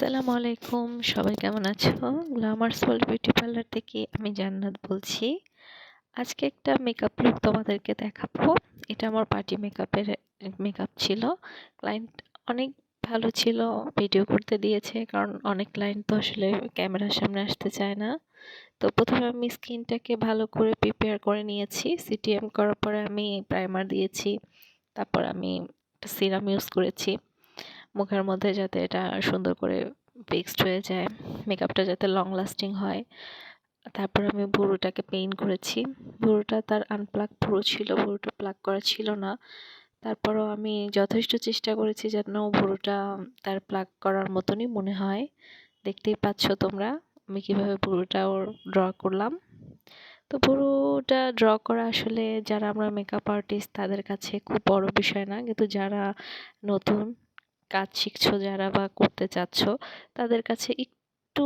আসসালামু আলাইকুম। সবাই কেমন আছো? গ্ল্যামার সোল বিউটি পার্লার থেকে আমি জান্নাত বলছি। আজকে একটা মেকআপ লুক তোমাদেরকে দেখাবো। এটা আমার পার্টি মেকআপের মেকআপ ছিল। ক্লায়েন্ট অনেক ভালো ছিল ভিডিও করতে দিয়েছে। কারণ অনেক ক্লায়েন্ট তো আসলে ক্যামেরার সামনে আসতে চায় না। তো প্রথমে আমি স্কিনটাকে ভালো করে প্রিপেয়ার করে নিয়েছি। সিটিএম করার পরে আমি প্রাইমার দিয়েছি। তারপর আমি একটা সিরাম ইউজ করেছি। মুখের মধ্যে যাতে এটা সুন্দর করে ফিক্সড হয়ে যায় মেকআপটা যাতে লং লাস্টিং হয়। তারপর আমি বুড়োটাকে পেইন্ট করেছি। বুড়োটা তার আনপ্লাগ পুরো ছিল বুড়োটা প্লাগ করা ছিল না। তারপরও আমি যথেষ্ট চেষ্টা করেছি যেন বুড়োটা তার প্লাগ করার মতনই মনে হয়। দেখতেই পাচ্ছ তোমরা, আমি কীভাবে বুড়োটা ওর ড্র করলাম। তো পুরোটা ড্র করা আসলে যারা আমরা মেকআপ আর্টিস্ট তাদের কাছে খুব বড় বিষয় না, কিন্তু যারা নতুন কাজ শিখছো যারা বা করতে চাচ্ছ, তাদের কাছে একটু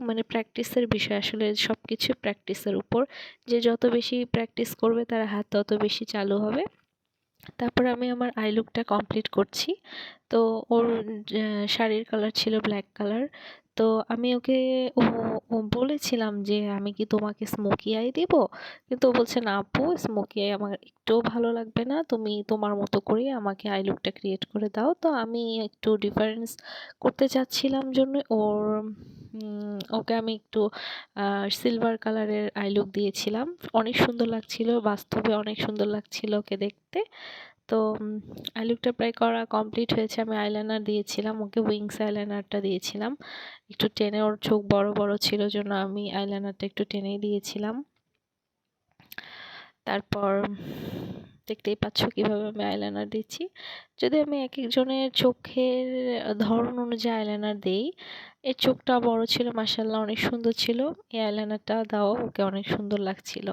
মানে প্র্যাকটিসের বিষয় আসলে সব কিছু প্র্যাকটিসের উপর। যে যত বেশি প্র্যাকটিস করবে তার হাত তত বেশি চালু হবে। তারপর আমি আমার আই লুকটা কমপ্লিট করছি। তো ওর শাড়ির কালার ছিল ব্ল্যাক কালার তো আমি ওকে বলেছিলাম যে, আমি কি তোমাকে স্মোকি আই দিব? কিন্তু বলছে, না আপু স্মোকি আই আমার একটুও ভালো লাগবে না। তুমি তোমার মতো করে আমাকে আই লুকটা ক্রিয়েট করে দাও। তো আমি একটু ডিফারেন্স করতে চাচ্ছিলাম জন্য। ওর ওকে আমি একটু সিলভার কালারের আই লুক দিয়েছিলাম। অনেক সুন্দর লাগছিল, বাস্তবে অনেক সুন্দর লাগছিল ওকে দেখতে। তো আই লুকটা প্রায় করা কমপ্লিট হয়েছে। আমি আইলাইনার দিয়েছিলাম, ওকে উইংস আইলাইনারটা দিয়েছিলাম। একটু টেনে ওর চোখ বড় বড় ছিল জন্য আমি আইলাইনারটা একটু টেনেই দিয়েছিলাম। তারপর দেখতেই পাচ্ছ কীভাবে আমি আইলাইনার দিচ্ছি। যদি আমি এক একজনের চোখের ধরন অনুযায়ী আইলাইনার দিই, এর চোখটা বড় ছিল মাসাল্লাহ অনেক সুন্দর ছিল। এই আইলাইনারটা দাও, ওকে অনেক সুন্দর লাগছিল।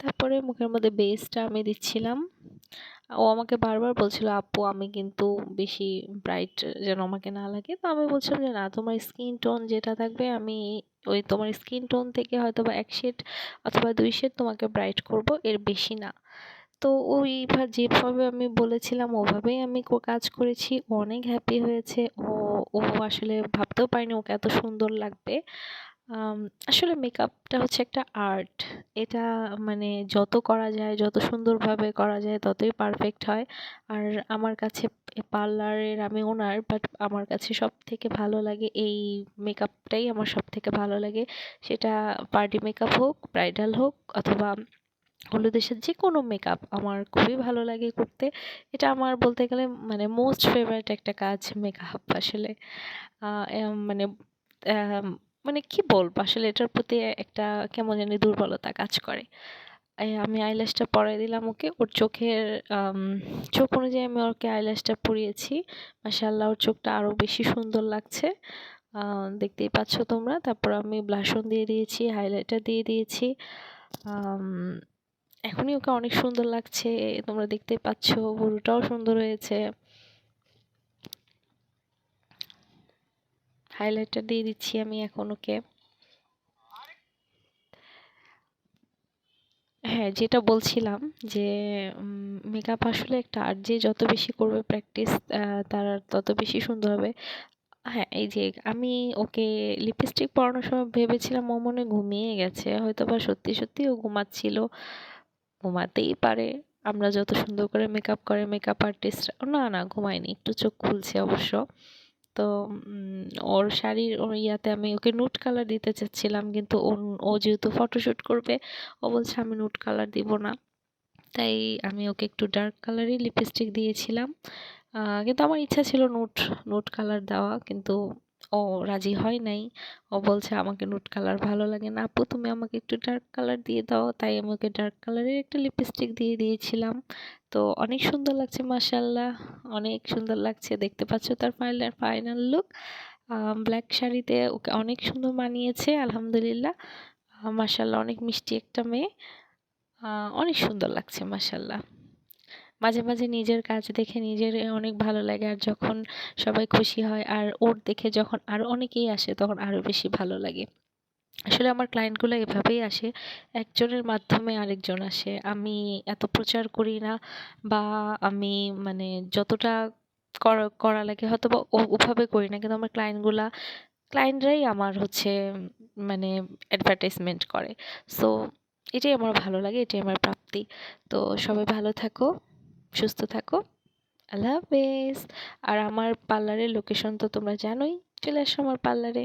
তারপরে মুখের মধ্যে বেসটা আমি দিচ্ছিলাম। ও আমাকে বারবার বলছিল, আপু, আমি কিন্তু বেশি ব্রাইট যেন আমাকে না লাগে। তো আমি বলছিলাম যে, না, তোমার স্কিন টোন যেটা থাকবে, আমি ওই তোমার স্কিন টোন থেকে হয়তো বা এক শেড অথবা দুই শেড তোমাকে ব্রাইট করব, এর বেশি না। তো ওই যেভাবে আমি বলেছিলাম, ওভাবেই আমি কাজ করেছি। অনেক হ্যাপি হয়েছে। ও ও আসলে ভাবতেও পারিনি ওকে এত সুন্দর লাগবে। আসলে মেকআপটা হচ্ছে একটা আর্ট এটা মানে যত করা যায়, যত সুন্দরভাবে করা যায়, ততই পারফেক্ট হয়। আর আমার কাছে পার্লারের আমি ওনার বাট আমার কাছে সব থেকে ভালো লাগে এই মেকআপটাই আমার সব থেকে ভালো লাগে। সেটা পার্টি মেকআপ হোক ব্রাইডাল হোক, অথবা হলুদেশের যে কোনো মেকআপ আমার খুবই ভালো লাগে করতে। এটা আমার বলতে গেলে মানে মোস্ট ফেভারিট একটা কাজ মেকআপ আসলে। মানে মানে কি বলব? আসলে এটার প্রতি একটা কেমন জানি দুর্বলতা কাজ করে। আমি আইল্যাশটা পরাই দিলাম ওকে। ওর চোখের চোখ অনুযায়ী আমি ওকে আইল্যাশটা পরিয়েছি। মাসাল্লাহ ওর চোখটা আরও বেশি সুন্দর লাগছে। দেখতেই পাচ্ছ তোমরা। তারপর আমি ব্লাশন দিয়ে দিয়েছি হাইলাইটার দিয়ে দিয়েছি। এখনই ওকে অনেক সুন্দর লাগছে। তোমরা দেখতে পাচ্ছ গরুটাও সুন্দর হয়েছে। হাইলাইটার দিয়ে দিচ্ছি আমি এখন, ওকে। হ্যাঁ যেটা বলছিলাম যে মেকআপ আসলে একটা আর্ট যে যত বেশি করবে প্র্যাকটিস তার তত বেশি সুন্দর হবে। হ্যাঁ এই যে আমি ওকে লিপস্টিক পরানোর সময় ভেবেছিলাম ও মনে ঘুমিয়ে গেছে হয়তো বা সত্যি সত্যি ও ঘুমাচ্ছিল। ঘুমাতেই পারে, আমরা যত সুন্দর করে মেকআপ করে মেকআপ আর্টিস্ট না না, ঘুমায়নি, একটু চোখ খুলছে অবশ্য। তো ওর শাড়ির ওর ইয়াতে আমি ওকে নুট কালার দিতে চাচ্ছিলাম, কিন্তু ও যেহেতু ফটোশ্যুট করবে, ও বলছে আমি নুট কালার দিব না। তাই আমি ওকে একটু ডার্ক কালারই লিপস্টিক দিয়েছিলাম। কিন্তু আমার ইচ্ছা ছিল নুট নুট কালার দেওয়া, কিন্তু ও রাজি হয় নাই। ও বলছে, আমাকে নুট কালার ভালো লাগে না আপু, তুমি আমাকে একটু ডার্ক কালার দিয়ে দাও। তাই আমি ওকে ডার্ক কালারের একটা লিপস্টিক দিয়ে দিয়েছিলাম। তো অনেক সুন্দর লাগছে মাসাল্লাহ অনেক সুন্দর লাগছে, দেখতে পাচ্ছ তার ফাইনাল ফাইনাল লুক ব্ল্যাক শাড়িতে ওকে অনেক সুন্দর মানিয়েছে, আলহামদুলিল্লাহ। মাসাল্লাহ অনেক মিষ্টি একটা মেয়ে। অনেক সুন্দর লাগছে মাসাল্লাহ মাঝে মাঝে নিজের কাজ দেখে নিজের অনেক ভালো লাগে। আর যখন সবাই খুশি হয় আর ওর দেখে যখন আরও অনেকেই আসে তখন আরও বেশি ভালো লাগে। আসলে আমার ক্লায়েন্টগুলো এভাবেই আসে। একজনের মাধ্যমে আরেকজন আসে। আমি এত প্রচার করি না বা আমি মানে যতটা করা লাগে হয়তো বা ওভাবে করি না। কিন্তু আমার ক্লায়েন্টগুলা ক্লায়েন্টরাই আমার হচ্ছে মানে অ্যাডভার্টাইজমেন্ট করে। সো এটাই আমার ভালো লাগে, এটাই আমার প্রাপ্তি। তো সবাই ভালো থাকো। সুস্থ থাকো। আল্লাহ হাফেজ। আর আমার পার্লারের লোকেশন তো তোমরা জানোই। চলে আসো আমার পার্লারে।